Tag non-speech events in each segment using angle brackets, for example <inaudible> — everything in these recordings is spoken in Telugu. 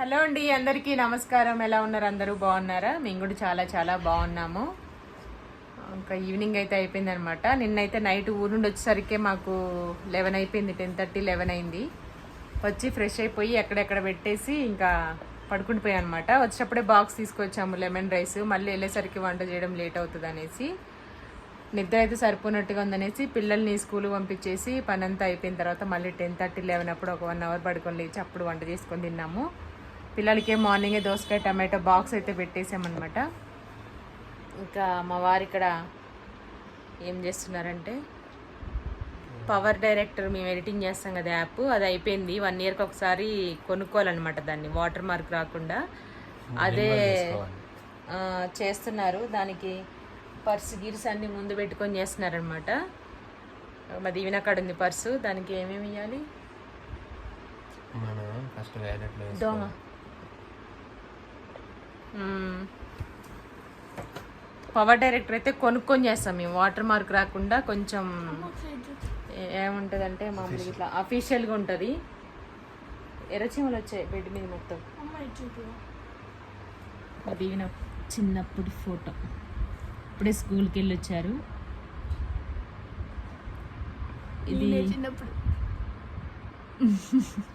హలో అండి అందరికీ నమస్కారం. ఎలా ఉన్నారు? అందరూ బాగున్నారా? మేము కూడా చాలా చాలా బాగున్నాము. ఇంకా ఈవినింగ్ అయితే అయిపోయింది అనమాట నిన్నైతే నైట్ ఊరు నుండి వచ్చేసరికి మాకు లెవెన్ అయిపోయింది టెన్ థర్టీ లెవెన్ అయింది. వచ్చి ఫ్రెష్ అయిపోయి ఎక్కడెక్కడ పెట్టేసి ఇంకా పడుకుని పోయాం అనమాట వచ్చేటప్పుడే బాక్స్ తీసుకొచ్చాము లెమన్ రైస్ మళ్ళీ వెళ్ళేసరికి వంట చేయడం లేట్ అవుతుంది అనేసి. నిద్ర అయితే సరిపోయినట్టుగా ఉందనేసి పిల్లల్ని స్కూల్ పంపించేసి పని అంతా అయిపోయిన తర్వాత మళ్ళీ టెన్ థర్టీ లెవెన్ అప్పుడు ఒక వన్ అవర్ పడుకొని లేచి అప్పుడు వంట చేసుకొని తిన్నాము. పిల్లలకి మార్నింగే దోసకాయ టమాటో బాక్స్ అయితే పెట్టేసామన్నమాట. ఇంకా మా వారు ఇక్కడ ఏం చేస్తున్నారంటే పవర్ డైరెక్టర్ మేము ఎడిటింగ్ చేస్తాం కదా యాప్ అది అయిపోయింది. వన్ ఇయర్కి ఒకసారి కొనుక్కోవాలన్నమాట దాన్ని వాటర్ మార్క్ రాకుండా. అదే చేస్తున్నారు. దానికి పర్స్ గిర్స్ అన్ని ముందు పెట్టుకొని చేస్తున్నారనమాట మా దీవెన అక్కడ ఉంది పర్సు. దానికి ఏమేమి ఇవ్వాలి దోమ. పవర్ డైరెక్టర్ అయితే కొనుక్కొని చేస్తాం మేము. వాటర్ మార్క్ రాకుండా కొంచెం ఏముంటదంటే మామూలుగా ఇట్లా అఫీషియల్గా ఉంటుంది. ఎర్రచీమలు వచ్చాయి బెడ్ మీద మొత్తం. దీవెన చిన్నప్పుడు ఫోటో ఇప్పుడే స్కూల్కి వెళ్ళి వచ్చారు. ఇది చిన్నప్పుడు. <laughs>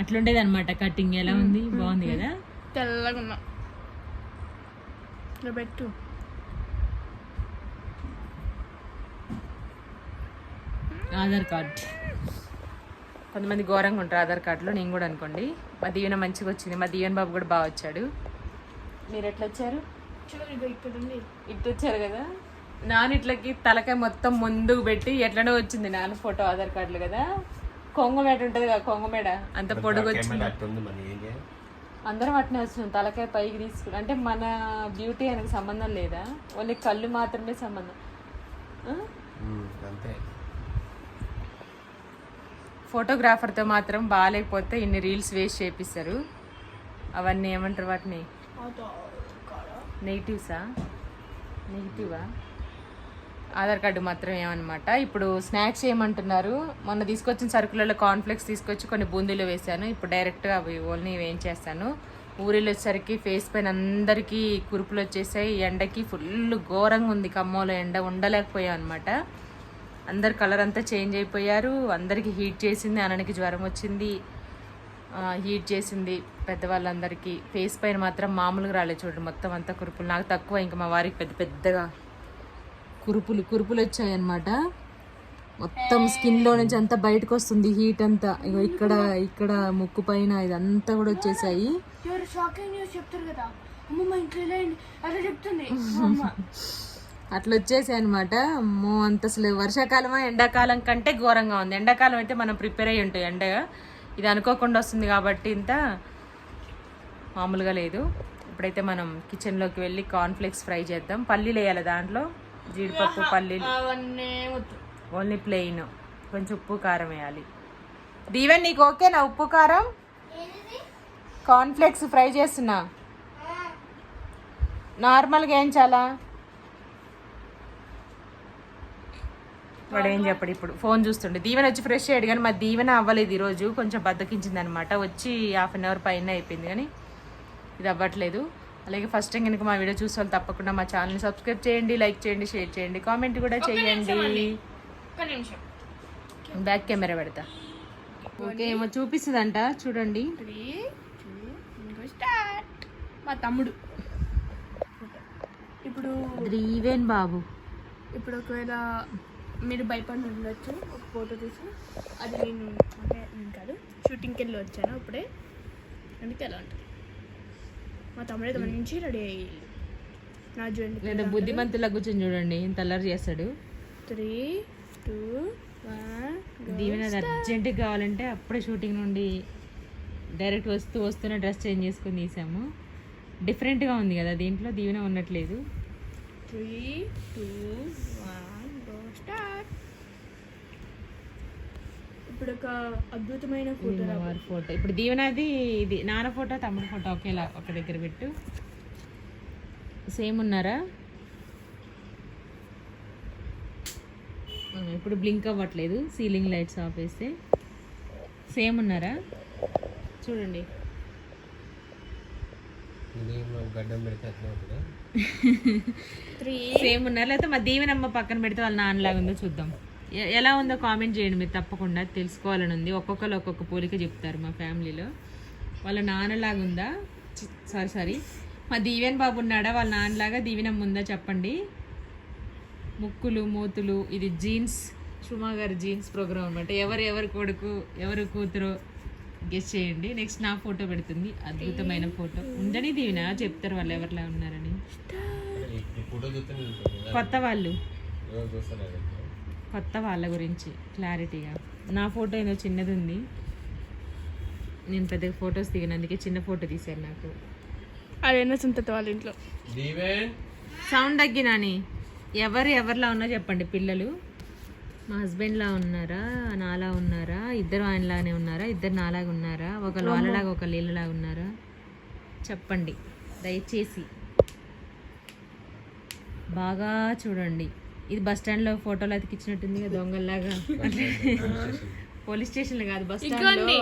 అట్లుండేది అనమాట కటింగ్ ఎలా ఉంది? బాగుంది కదా? తెల్లగా ఉన్నా. ఇలా పెట్టు. ఆధార్ కార్డ్. కొంతమంది ఘోరంగా ఉంటారు ఆధార్ కార్డులో నేను కూడా అనుకోండి. మా దీవెన మంచిగా వచ్చింది. మా దీవెన బాబు కూడా బాగా వచ్చాడు. మీరు ఎట్లా వచ్చారు? చూడు ఇగో ఇక్కడ ఉంది. ఇటు వచ్చారు కదా. నాన్న ఇట్లకి తలకాయ మొత్తం ముందుకు పెట్టి ఎట్లనో వచ్చింది నాన్న ఫోటో ఆధార్ కార్డులు కదా. కొంగమేడ ఉంటుంది కదా కొంగమేడ అంత పొడుగు వచ్చింది. అందరం అట్నే వచ్చినాం తలకాయ పైకి తీసుకుని. అంటే మన బ్యూటీ ఆయనకు సంబంధం లేదా? ఓన్లీ కళ్ళు మాత్రమే సంబంధం. అంతే. ఫోటోగ్రాఫర్తో మాత్రం బాగాలేకపోతే ఇన్ని రీల్స్ వేస్ట్ చేపిస్తారు. అవన్నీ ఏమంటారు వాటిని? నెగిటివ్సా నెగిటివా ఆధార్ కార్డు మాత్రం ఏమన్నమాట ఇప్పుడు స్నాక్స్ ఏమంటున్నారు మొన్న తీసుకొచ్చిన సరుకులలో కాన్ఫ్లెక్స్ తీసుకొచ్చి కొన్ని బూందీలు వేశాను. ఇప్పుడు డైరెక్ట్గా అవి ఓన్లీ ఏం చేస్తాను. ఊరిలో వచ్చేసరికి ఫేస్ పైన అందరికీ కురుపులు వచ్చేసాయి. ఎండకి ఫుల్ ఘోరంగా ఉంది. కమ్మలో ఎండ ఉండలేకపోయాం అనమాట అందరు కలర్ అంతా చేంజ్ అయిపోయారు. అందరికీ హీట్ చేసింది. అననికి జ్వరం వచ్చింది. హీట్ చేసింది పెద్దవాళ్ళందరికీ. ఫేస్ పైన మాత్రం మామూలుగా రాలేదు చూడండి. మొత్తం అంతా కురుపులు. నాకు తక్కువ. ఇంకా మా వారికి పెద్ద పెద్దగా కురుపులు కురుపులు వచ్చాయన్నమాట మొత్తం స్కిన్లో నుంచి అంతా బయటకు వస్తుంది హీట్ అంతా. ఇగో ఇక్కడ ఇక్కడ ముక్కు పైన ఇదంతా కూడా వచ్చేసాయి. అట్లా వచ్చేసాయి అనమాట అమ్మో అంత అసలు వర్షాకాలమా ఎండాకాలం కంటే ఘోరంగా ఉంది. ఎండాకాలం అయితే మనం ప్రిపేర్ అయ్యి ఉంటాయి ఎండగా ఇది అనుకోకుండా వస్తుంది కాబట్టి ఇంత మామూలుగా లేదు. ఇప్పుడైతే మనం కిచెన్లోకి వెళ్ళి కార్న్ఫ్లేక్స్ ఫ్రై చేద్దాం. పల్లీలు వేయాలి దాంట్లో. జీడిపప్పు పల్లీలు. Only plain. కొంచెం ఉప్పు కారం వేయాలి. దీవెన్ నీకు ఓకేనా ఉప్పు కారం? కార్న్ఫ్లేక్స్ ఫ్రై చేస్తున్నా. నార్మల్గా ఏం చాలా వాడు ఏం చెప్పడు ఇప్పుడు. ఫోన్ చూస్తుండే. దీవెన వచ్చి ఫ్రెష్ అయ్యాడు కానీ మా దీవెన అవ్వలేదు ఈరోజు. కొంచెం బద్దకించింది అనమాట వచ్చి హాఫ్ అన్ అవర్ పైన అయిపోయింది కానీ ఇది అవ్వట్లేదు. అలాగే ఫస్ట్ టైం కనుక మా వీడియో చూసే వాళ్ళు తప్పకుండా మా ఛానల్ని సబ్స్క్రైబ్ చేయండి లైక్ చేయండి షేర్ చేయండి కామెంట్ కూడా చేయండి. బ్యాక్ కెమెరా పెడతా. ఓకే ఏమో చూపిస్తుందంట చూడండి. మా తమ్ముడు. ఇప్పుడు ఈవెన్ బాబు. ఇప్పుడు ఒకవేళ మీరు భయపడి ఉండొచ్చు ఒక ఫోటో తీసి. అది నేను అంటే నేను కాదు షూటింగ్కి వెళ్ళి వచ్చాను అప్పుడే. అందుకే అలా ఉంటుంది. మా తమ్ముడు మంచి రెడీ అయ్యి నా చూడండి లేదా బుద్ధిమంతులా కూర్చొని చూడండి ఇంత అల్లరి చేస్తాడు. త్రీ టూ వన్ దీవెన అర్జెంటుగా కావాలంటే అప్పుడే షూటింగ్ నుండి డైరెక్ట్ వస్తూ వస్తూనే డ్రెస్ చేంజ్ చేసుకొని తీసాము. డిఫరెంట్గా ఉంది కదా దీంట్లో Deevena ఉన్నట్లేదు. Three two one go start ఇప్పుడు ఒక అద్భుతమైన ఫోటో వారి ఫోటో. ఇప్పుడు దీవెనది ఇది. నాన్న ఫోటో తమ్ముడు ఫోటో ఒకేలా ఒక దగ్గర పెట్టు. సేమ్ ఉన్నారా? ఇప్పుడు బ్లింక్ అవ్వట్లేదు. సీలింగ్ లైట్స్ ఆఫ్ వేస్తే సేమ్ ఉన్నారా? చూడండి. <laughs> సేమ్ ఉన్నారు? లేకపోతే మా దీవెనమ్మ పక్కన పెడితే వాళ్ళ నాన్నలాగా ఉందో చూద్దాం. ఎలా ఉందో కామెంట్ చేయండి మీరు తప్పకుండా తెలుసుకోవాలని ఉంది. ఒక్కొక్కరు ఒక్కొక్క పోలిక చెప్తారు మా ఫ్యామిలీలో. వాళ్ళ నాన్నలాగా ఉందా? Sorry sorry. మా దీవెన్ బాబు ఉన్నాడా? వాళ్ళ నాన్నలాగా దీవెనమ్మ ఉందా చెప్పండి. ముక్కులు మూతులు ఇది జీన్స్. సుమా గారి జీన్స్ ప్రోగ్రామ్ అనమాట ఎవరు ఎవరి కొడుకు ఎవరు కూతురు గెస్ చేయండి. నెక్స్ట్ నా ఫోటో పెడుతుంది. అద్భుతమైన ఫోటో. ఉండని దీవెన? చెప్తారు వాళ్ళు ఎవరిలా ఉన్నారని. కొత్త వాళ్ళు? కొత్త వాళ్ళ గురించి క్లారిటీగా. నా ఫోటో ఏదో చిన్నది ఉంది నేను పెద్ద ఫొటోస్ దిగినందుకే చిన్న ఫోటో తీశారు నాకు. అదేనా సుంతత వాళ్ళ ఇంట్లో. సౌండ్ తగ్గినాని ఎవరు ఎవరిలా ఉన్నా చెప్పండి పిల్లలు. మా హస్బెండ్లా ఉన్నారా నాలా ఉన్నారా ఇద్దరు ఆయనలాగానే ఉన్నారా ఇద్దరు నాలాగా ఉన్నారా ఒకళ్ళు వాళ్ళలాగా ఒకళ్ళు వీళ్ళలాగా ఉన్నారా? చెప్పండి దయచేసి. బాగా చూడండి. ఇది బస్ స్టాండ్లో ఫోటోలు అతికిచ్చినట్టుంది కదా దొంగల్లాగా. పోలీస్ స్టేషన్లో కాదు బస్ స్టాండ్లో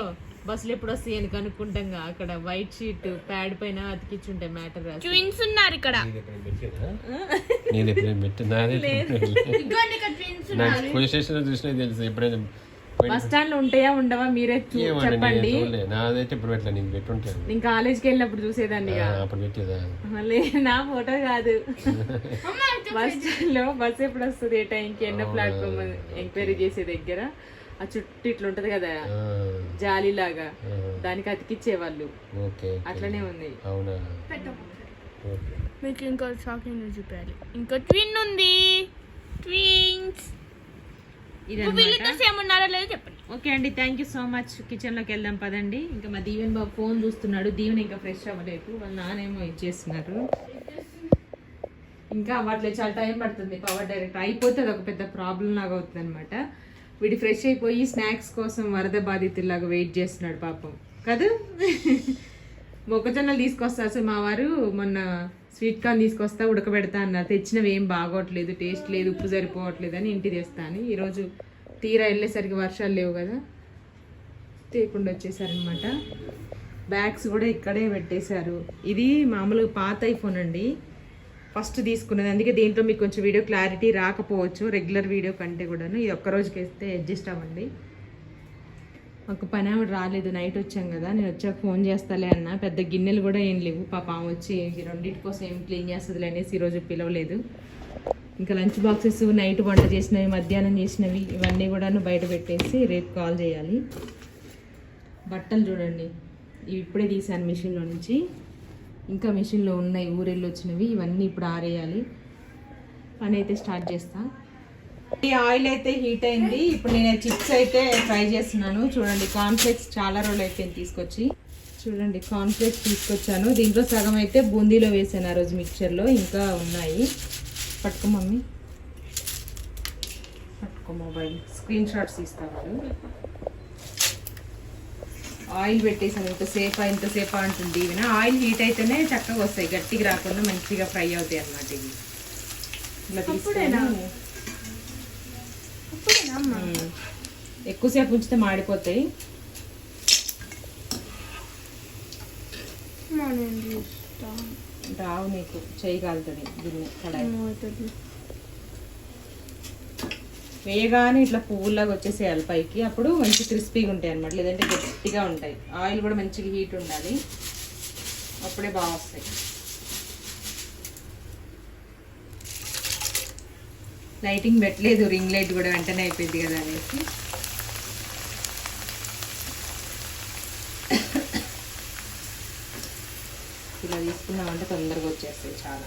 బస్సులు ఎప్పుడు వస్తాయి అని కనుక్కుంటాం అక్కడ. వైట్ షీట్ ప్యాడ్ పైన అతికిచ్చుంటాయి మ్యాటర్ ట్విన్స్ ఉన్నారు ఇక్కడ. ఎప్పుడైనా పెట్టినా నేను ఎప్పుడైనా పెట్టి నాదే ఇదిగోండి ఇక్కడ ట్విన్స్ నాకు పోలీస్ స్టేషన్లో చూసినా తెలుసు. ఎప్పుడైనా బస్ స్టాండ్లో ఉంటాయా ఉండవా మీరే చెప్పండి. నాదైతే ఇప్పుడు పెట్టలే నేను పెట్టుంటాను నేను కాలేజ్కి వెళ్ళినప్పుడు చూసేదాన్ని. అప్పుడు పెట్టేదా? మళ్ళీ నా ఫోటో కాదు. బస్ స్టాండ్లో బస్ ఎప్పుడు వస్తుంది ఏ టైంకి? ఎన్నో ప్లాట్ఫామ్ ఎంక్వైరీ చేసే దగ్గర. ఆ చుట్టూ ఇట్లా ఉంటది కదా జాలీ లాగా దానికి అతికిచ్చేవాళ్ళు. అట్లనే ఉంది. అవునా? ఓకే. మీకు ఇంకో షాకింగ్ చూపించాలి. ఇంకో ట్విన్ ఉంది. ట్విన్స్. వీళ్ళిద్దరు సేమ్ ఉన్నారా లేదో చెప్పండి. ఓకే అండి థ్యాంక్ యూ సో మచ్ కిచెన్లోకి వెళ్దాం పదండి. ఇంకా మా దీవెన్ బాబు ఫోన్ చూస్తున్నాడు. దీవెన్ ఇంకా ఫ్రెష్ అవ్వలేదు. వాళ్ళ నానేమో ఇచ్చేస్తున్నారు ఇంకా అవ్వట్లేదు చాలా టైం పడుతుంది. పవర్ డైరెక్ట్ అయిపోతే అది ఒక పెద్ద ప్రాబ్లం లాగా అవుతుంది అనమాట వీడి ఫ్రెష్ అయిపోయి స్నాక్స్ కోసం వరద బాధితుల్లాగా వెయిట్ చేస్తున్నాడు పాపం. కదా? <laughs> మొక్కజొన్నలు తీసుకొస్తా అసలు మా వారు మొన్న స్వీట్ కార్న్ తీసుకొస్తా ఉడకబెడతా అన్నారు. తెచ్చినవి ఏం బాగోట్లేదు టేస్ట్ లేదు ఉప్పు సరిపోవట్లేదు అని ఇంటి తెస్తాను ఈరోజు తీరా వెళ్ళేసరికి వర్షాలు లేవు కదా తేకుండా వచ్చేసారనమాట బ్యాగ్స్ కూడా ఇక్కడే పెట్టేశారు. ఇది మామూలుగా పాత ఐఫోన్ అండి. ఫస్ట్ తీసుకున్నది. అందుకే దీంట్లో మీకు కొంచెం వీడియో క్లారిటీ రాకపోవచ్చు రెగ్యులర్ వీడియో కంటే కూడాను. ఇది ఒక్క రోజుకి వేస్తే అడ్జస్ట్ అవ్వండి. ఒక పని ఆవిడ రాలేదు నైట్ వచ్చాం కదా నేను వచ్చాక ఫోన్ చేస్తాలే అన్న. పెద్ద గిన్నెలు కూడా ఏం లేవు. పాప ఆమె వచ్చి రెండింటి కోసం ఏం క్లీన్ చేస్తుంది అనేసి ఈరోజు పిలవలేదు. ఇంకా లంచ్ బాక్సెస్ నైట్ వంట చేసినవి మధ్యాహ్నం చేసినవి ఇవన్నీ కూడాను బయట పెట్టేసి రేపు కాల్ చేయాలి. బట్టలు చూడండి. ఇవి ఇప్పుడే తీసాను మిషన్లో నుంచి. ఇంకా మిషన్లో ఉన్నాయి ఊరెళ్ళి వచ్చినవి. ఇవన్నీ ఇప్పుడు ఆరేయాలి. పని అయితే స్టార్ట్ చేస్తాను ఈ ఆయిల్ అయితే హీట్ అయింది. ఇప్పుడు నేను చిప్స్ అయితే ఫ్రై చేస్తున్నాను. చూడండి కాన్ఫ్లెక్స్ చాలా రోజులు అయిపోయింది తీసుకొచ్చి. చూడండి కాన్ఫ్లెక్స్ తీసుకొచ్చాను. దీంట్లో సగం అయితే బూందీలో వేసాను ఆ రోజు మిక్చర్లో. ఇంకా ఉన్నాయి. పట్టుకో మమ్మీ. పట్టుకో మొబైల్. స్క్రీన్ షాట్స్ ఇస్తాను ఆయిల్ పెట్టేసాను ఇంతసేపు ఇంతసేపు అంటుంది ఇవి ఆయిల్ హీట్ అయితేనే చక్కగా వస్తాయి. గట్టిగా రాకుండా మంచిగా ఫ్రై అవుతాయి అన్నమాట ఇవి. ఇలా తీసుకొని. ఎక్కువసేపు ఉంచితే మాడిపోతాయి. రావు నీకు చేయగలుగుతుంది గిన్నె కడాయి? వేయగానే ఇట్లా పువ్వులాగా వచ్చేసేయాలి పైకి అప్పుడు మంచి క్రిస్పీగా ఉంటాయి అనమాట లేదంటే గట్టిగా ఉంటాయి. ఆయిల్ కూడా మంచిగా హీట్ ఉండాలి. అప్పుడే బాగా వస్తాయి. లైటింగ్ పెట్టలేదు రింగ్ లైట్ కూడా వెంటనే అయిపోయింది కదా అనేసి. ఇలా తీసుకున్నామంటే తొందరగా వచ్చేస్తాయి చాలా. చాలా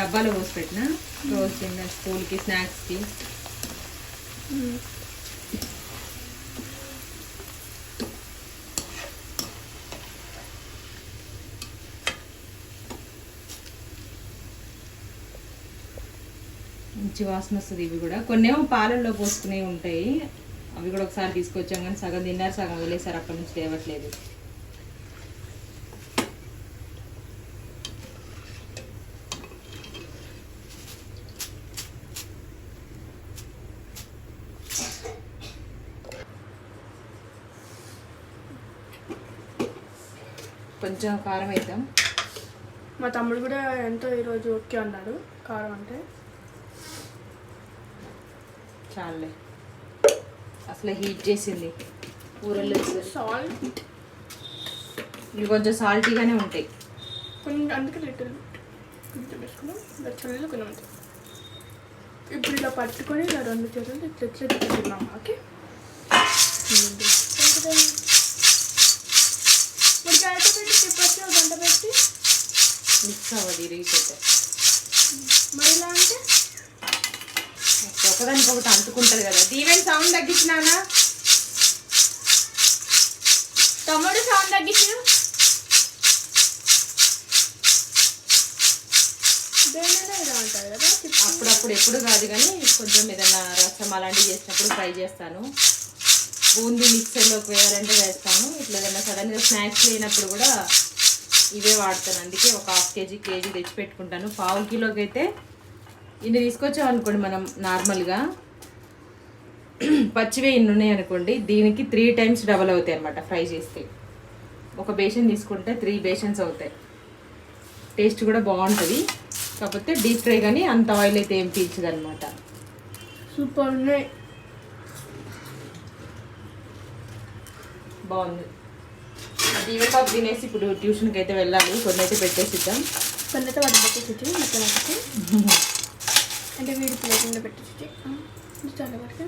డబ్బాలో పోసి పెట్టిన? రోజు చిన్న స్కూల్కి స్నాక్స్కి. మంచి వాసన వస్తుంది ఇవి కూడా. కొన్నేమో పాలల్లో పోసుకునే ఉంటాయి. అవి కూడా ఒకసారి తీసుకొచ్చాం కానీ సగం తిన్నారు సగం వదిలేసారు. అప్పటి నుంచి లేవట్లేదు. కొంచెం కారం వేద్దాం. మా తమ్ముడు కూడా ఎంతో ఈరోజు ఓకే అన్నాడు. కారం అంటే చాలే. అసలు హీట్ చేసింది. కూరల్లో వేసేసరికి. సాల్ట్ ఇవి కొంచెం సాల్టీగానే ఉంటాయి. కొంచెం అందుకే లిటిల్ కొంచెం వేసుకున్నాం. ఇలా చల్లు కొంచెం అంతే. ఇప్పుడు ఇలా పట్టుకొని ఇలా రెండు చేతులు ఇట్లా ఇట్లా తిప్పుతున్నాం ఓకే? మిక్స్ అవ్వదు ఇరిగిపోతే మరి ఇలా అంటే? ఒకదానికి ఒకటి అంటుకుంటది కదా. దీవెన్ సౌండ్ తగ్గించినానా తమ్ముడు సౌండ్ తగ్గించు అప్పుడప్పుడు ఎప్పుడు కాదు కానీ కొంచెం ఏదైనా రసం అలాంటివి చేసినప్పుడు ఫ్రై చేస్తాను. బూందీ మిక్సర్లోకి వేయాలంటే వేస్తాను. ఇట్లా ఏదైనా సడన్గా స్నాక్స్ లేనప్పుడు కూడా ఇవే వాడతాను. అందుకే ఒక హాఫ్ కేజీ కేజీ తెచ్చి పెట్టుకుంటాను. పావు కిలోకి అయితే ఇన్ని తీసుకొచ్చాం అనుకోండి మనం నార్మల్గా. పచ్చివే ఇన్ని ఉన్నాయి అనుకోండి దీనికి త్రీ టైమ్స్ డబల్ అవుతాయి అనమాట ఫ్రై చేస్తే. ఒక బేషన్ తీసుకుంటే త్రీ బేషన్స్ అవుతాయి. టేస్ట్ కూడా బాగుంటుంది. కాకపోతే డీప్ ఫ్రై కానీ అంత ఆయిల్ అయితే ఏం పీల్చదు అనమాట సూపర్ ఉన్నాయి. బాగుంది. ఈవెన్ తినేసి ఇప్పుడు ట్యూషన్కి అయితే వెళ్ళాలి. కొన్ని అయితే పెట్టేసిద్దాం. సొన్నత వాటిని పెట్టేసి మొత్తం అంటే వీడి ప్లేట్ మీద పెట్టేసి చాలా వరకు.